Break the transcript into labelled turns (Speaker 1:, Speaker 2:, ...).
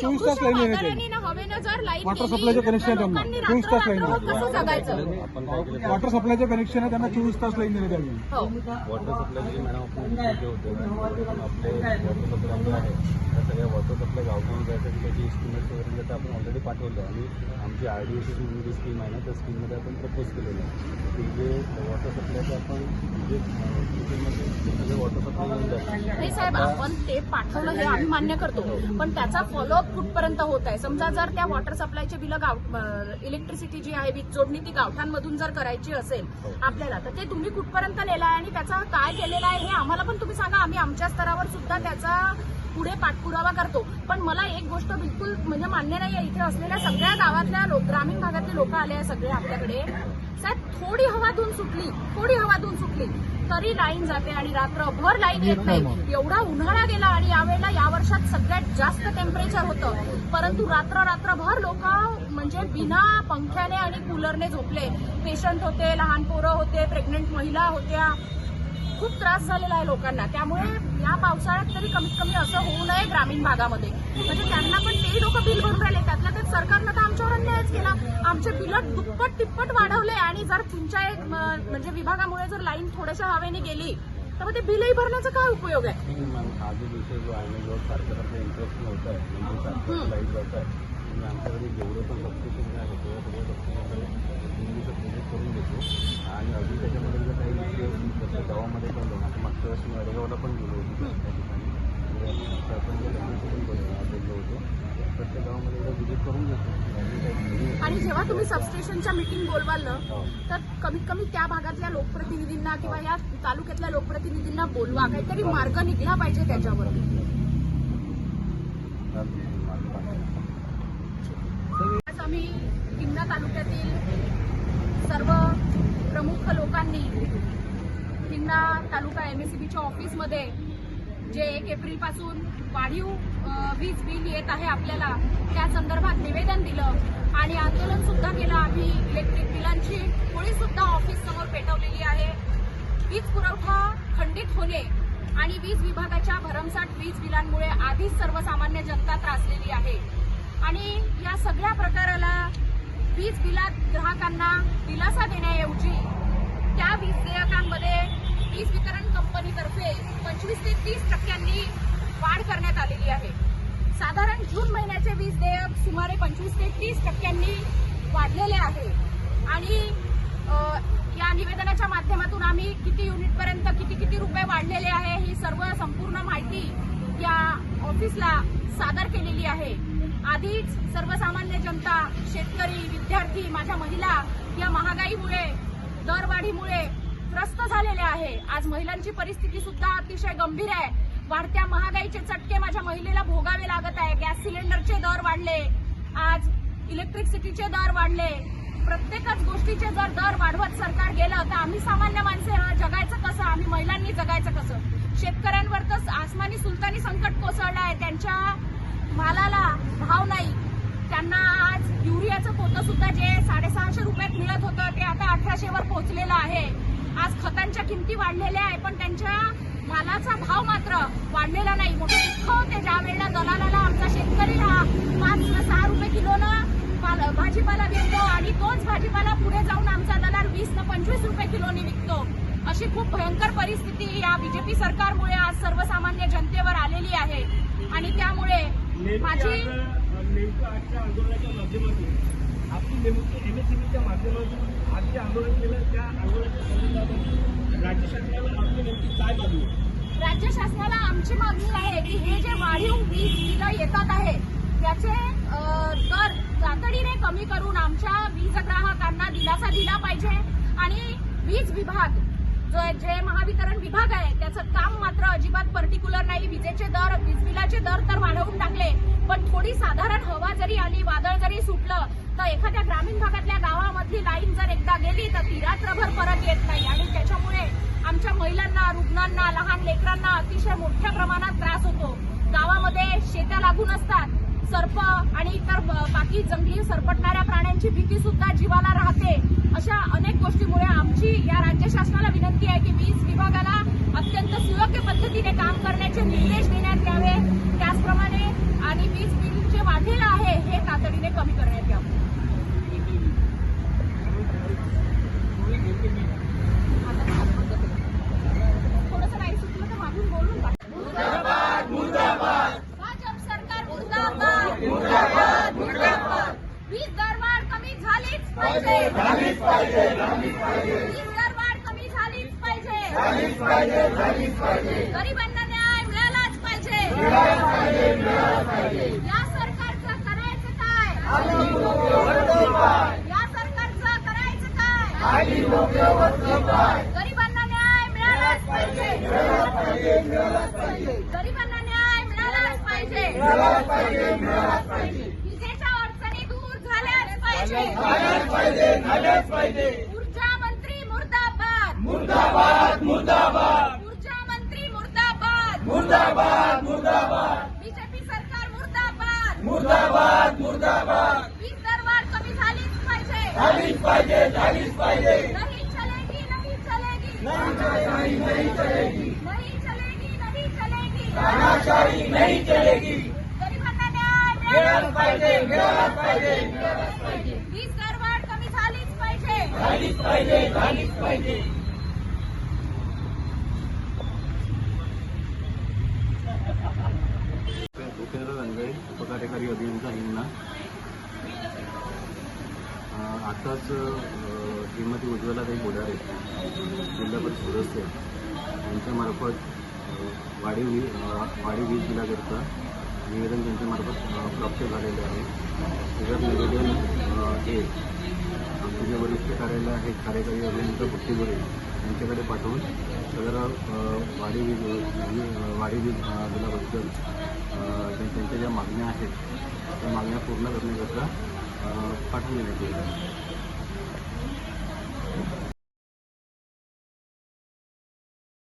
Speaker 1: चोवीस तास line water सप्लायचं connection आहे त्यांना. चोवीस तास लाईन वॉटर सप्लायचे कनेक्शन आहे त्यांना चोवीस तास लाईन दिली त्यांनी
Speaker 2: हो.
Speaker 3: वॉटर सप्लायचे मॅडम सप्लाय जे आहे. त्या सगळ्या वॉटर सप्लाय गावठाण जायसाठी त्याची एस्टिमेट वगैरे तर आपण ऑलरेडी पाठवलं आणि आमची आर डी एस म्हणून जी स्कीम आहे ना त्या स्कीममध्ये आपण प्रपोज केलेलं आहे. की जे वॉटर सप्लायचं आपण जे वॉटर सप्लाय
Speaker 2: साहेब आपण ते पाठवलं हे आम्ही मान्य करतो. पण त्याचा फॉलोअप कुठपर्यंत होत आहे? समजा जर त्या वॉटर सप्लायचे बिलं गाव इलेक्ट्रिसिटी जी आहे वीज जोडणी ती गावठांमधून जर करायची असेल आपल्याला तर ते तुम्ही कुठपर्यंत नेलं आहे आणि त्याचा काय केलेला आहे हे आम्हाला पण तुम्ही सांगा. आम्ही आमच्या स्तरावर सुद्धा त्याचा पुढे पाठपुरावा करतो. पण मला एक गोष्ट बिलकुल म्हणजे मान्य नाही आहे इथे असलेल्या सगळ्या गावातल्या ग्रामीण भागातले लोक आले आहे सगळे आपल्याकडे. साहेब थोडी हवा धुवून सुटली. थोडी हवा धुवून सुटली. तरी लाईन जाते आणि रात्रभर लाईन येत नाही. एवढा उन्हाळा गेला आणि यावेळेला या वर्षात सगळ्यात जास्त टेम्परेचर होतं. परंतु रात्र रात्रभर लोक म्हणजे बिना पंख्याने आणि कूलरने झोपले. पेशंट होते लहान पोरं होते प्रेग्नेंट महिला होत्या. खूप त्रास झालेला आहे लोकांना. त्यामुळे या पावसाळ्यात तरी कमीत कमी असं होऊ नये ग्रामीण भागामध्ये. म्हणजे त्यांना पण ते लोक बिल भरून राहिले. त्यातल्या त्यात सरकारनं तर आमच्यावर अन्यायच केला. आमचे बिल दुप्पट तिप्पट वाढवले आणि जर तुमच्या एक, म्हणजे विभागामुळे जर लाईन थोड्याशा हवेने गेली तर मग ते बिलही भरण्याचा काय उपयोग आहे?
Speaker 3: हा जो विषय जो जो इंटरेस्ट होत आहे म्हणजे सारखं लाइट जात आहे आणि आमच्याकडे जेवढे पण सबस्टेशन आहे तेवढं सगळं सबस्टेशन दोन दिवसात विजिट करून देतो आणि अजून त्याच्यामध्ये जर काही विषय असतील, जसं गावामध्ये पण जाऊन आता मागच्या वेळेस मी अडेगावला पण गेलो होतो त्या ठिकाणी. सरपंच लोकांशी पण बोल- बोललो होतो प्रत्येक गावामध्ये एकदा विजिट करून घेतो. आणि
Speaker 2: जेव्हा तुम्ही सबस्टेशनच्या मिटिंग बोलवाल ना. तर कमीत कमी त्या भागातल्या लोकप्रतिनिधींना किंवा या तालुक्यातल्या लोकप्रतिनिधींना बोलवा. काहीतरी मार्ग निघला पाहिजे त्याच्यावर आज आम्ही किन्ना तालुक्यातील सर्व प्रमुख लोकांनी Kinna taluka M S C बीच्या ऑफिसमध्ये जे एक एप्रिलपासून वाढीव वीज बिल येत आहे आपल्याला त्या संदर्भात निवेदन दिलं आणि आंदोलन सुद्धा केलं. आम्ही इलेक्ट्रिक बिलांची होळी सुद्धा ऑफिस समोर पेटवलेली आहे. वीज पुरवठा खंडित होणे आणि वीज विभागाच्या भरमसाठ वीज बिलांमुळे आधीच सर्वसामान्य जनता त्रासलेली आहे. आणि या सगळ्या प्रकाराला वीज बिलात ग्राहकांना दिलासा देण्याऐवजी त्या वीज देयकांमध्ये वीज वितरण कंपनीतर्फे पंचवीस ते तीस टक्क्यांनी वाढ करण्यात आलेली आहे. साधारण जून महिन्याचे वीज देयक सुमारे पंचवीस ते तीस टक्क्यांनी वाढलेले आहे. आणि या निवेदनाच्या माध्यमातून आम्ही किती युनिटपर्यंत किती किती रुपये वाढलेले आहे ही सर्व संपूर्ण माहिती या ऑफिसला सादर केलेली आहे. आधीच सर्वसामान्य जनता शेतकरी विद्यार्थी माझ्या महिला या महागाईमुळे दरवाढीमुळे त्रस्त झालेले आहे. आज महिलांची परिस्थिती सुद्धा अतिशय गंभीर आहे. वाढत्या महागाईचे चटके माझ्या महिलेला भोगावे लागत आहे. गॅस सिलेंडरचे दर वाढले. आज इलेक्ट्रिसिटीचे दर वाढले. प्रत्येकच गोष्टीचे जर दर वाढवत सरकार गेलं तर आम्ही सामान्य माणसे जगायचं कसं? आम्ही महिलांनी जगायचं कसं? शेतकऱ्यांवर तर आसमानी सुलतानी संकट कोसळलं आहे. त्यांच्या मालाला भाव नाही. त्यांना आज युरियाचं पोतं सुद्धा जे साडेसहाशे रुपयात मिळत होतं ते आता अठराशेवर पोहोचलेलं आहे. आज खतांच्या किमती वाढलेल्या आहे पण त्यांच्या मालाचा भाव मात्र वाढलेला नाही. मोठे दुःख होते. ज्या वेळेला दलालाला आमचा शेतकरी हा पाच सहा रुपये किलोनं पाल- भाजीपाला विकतो आणि तोच भाजीपाला पुढे जाऊन आमचा दलाल वीस न पंचवीस रुपये किलोनी विकतो. अशी खूप भयंकर परिस्थिती या बीजेपी सरकारमुळे आज सर्वसामान्य जनतेवर आलेली आहे. आणि त्यामुळे माझी
Speaker 4: आंदोलनाच्या माध्यमातून आपण नेमकं एमएससीबीच्या माध्यमातून आज जे आंदोलन केलं त्या आंदोलनाच्या राज्य शासनाला आपली नेमकी काय मागणी
Speaker 2: राज्य शासनाला आमची मागणी आहे की हे जे वाढीव वीज बिलं येतात आहे त्याचे दर तातडीने कमी करून आमच्या वीज ग्राहकांना दिलासा दिला पाहिजे. आणि वीज विभाग जो जे महावितरण विभाग आहे त्याचं काम मात्र अजिबात पर्टिक्युलर नाही. विजेचे दर वीज बिलाचे दर तर वाढवून टाकले पण थोडी साधारण हवा जरी आली वादळ जरी सुटलं तर एखाद्या ग्रामीण भागातल्या गावामधली लाईन जर एकदा गेली तर ती रात्रभर परत येत नाही. आणि त्याच्यामुळे आमच्या महिलांना रुग्णांना लहान लेकरांना अतिशय मोठ्या प्रमाणात त्रास होतो. गावामध्ये शेत्या लागून असतात. सर्प आणि इतर ब- बाकी जंगली सरपटणाऱ्या प्राण्यांची भीती सुद्धा जीवाला राहते. अशा अनेक गोष्टीमुळे आमची या राज्य शासनाला विनंती आहे की वीज विभागाला अत्यंत सुयोग्य पद्धतीने काम करण्याचे निर्देश देण्यात यावे त्याचप्रमाणे आणि वीज बिलचे पाहिजे वीज दरवाढ कमी झालीच पाहिजे गरिबांना न्याय मिळालाच पाहिजे. या सरकारचं करायचं काय या सरकारचं करायचं काय गरिबांना न्याय मिळालाच पाहिजे. गरिबांना न्याय मिळालाच पाहिजे. झाल्याच पाहिजे ऊर्जा मंत्री मुर्दाबाद। ऊर्जा मंत्री मुर्दाबाद बीजेपी सरकार मुर्दाबाद। वीज दरवाढ कमी झालीच पाहिजे। नहीं चलेगी नहीं चलेगी। नहीं चलेगी नहीं चलेगी। गरिबांना न्याय मिळालाच पाहिजे वीज दरवाढ कमी झालीच पाहिजे
Speaker 3: भूपेंद्र रंगे उपकार्यकारी अभियंता हिंगणा आताच श्रीमती उज्ज्वलाताई बोडारे जिल्हा परिषद सदस्य यांच्यामार्फत वाढीव वीज वाढीव वीज बिलाकरता निवेदन त्यांच्यामार्फत प्राप्त झालेले आहे. त्याच्यात निवेदन हे तुझ्या वरिष्ठ कार्यालय आहेत कार्यकारी अभियंता पुट्टीगोरे यांच्याकडे पाठवून सदर अं, वीज वी- वीज बिलाबद्दल त्यांच्या ज्या मागण्या आहेत त्या मागण्या पूर्ण करण्याकरता पाठवलेल्या पाठवून देण्यात येईल.